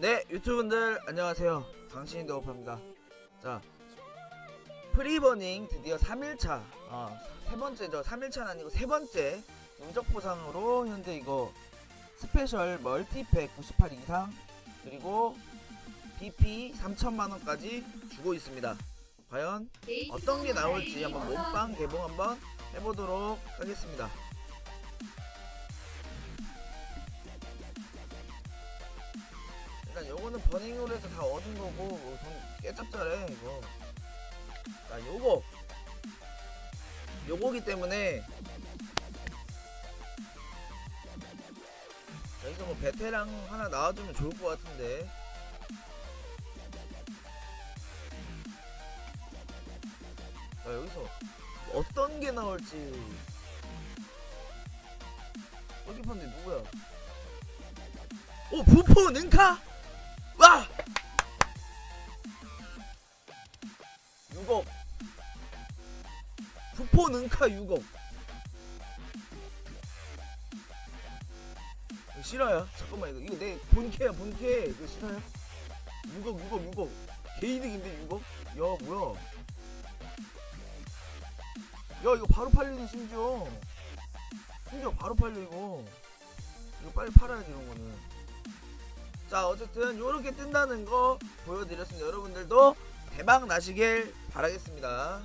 네 유튜브분들 안녕하세요. 강신인 더오프입니다. 자 프리버닝 드디어 3일차. 어, 세 번째죠. 3일차는 아니고 세 번째 누적 보상으로 현재 이거 스페셜 멀티팩 98 이상 그리고 BP 3천만원까지 주고 있습니다. 과연 어떤 게 나올지 한번 몸빵 개봉 한번 해보도록 하겠습니다 일단 요거는 버닝으로 해서 다 얻은 거고 뭐돈 깨짭짤해 이거. 자 요거. 요거기 때문에 여기서 뭐 베테랑 하나 나와주면 좋을 것 같은데. 자 여기서 어떤 게 나올지. 골키퍼인데 누구야? 오 부포 능카 6억 부포 능카 6억 이거 실화야 잠깐만 이거 이거 내 본캐야 본캐. 이거 실화야 6억 6억 6억 개이득인데 6억 야 뭐야? 야 이거 바로 팔리네 심지어. 심지어 바로 팔려 이거. 이거 빨리 팔아야지 이런 거는. 자 어쨌든 요렇게 뜬다는 거 보여드렸습니다. 여러분들도 대박 나시길 바라겠습니다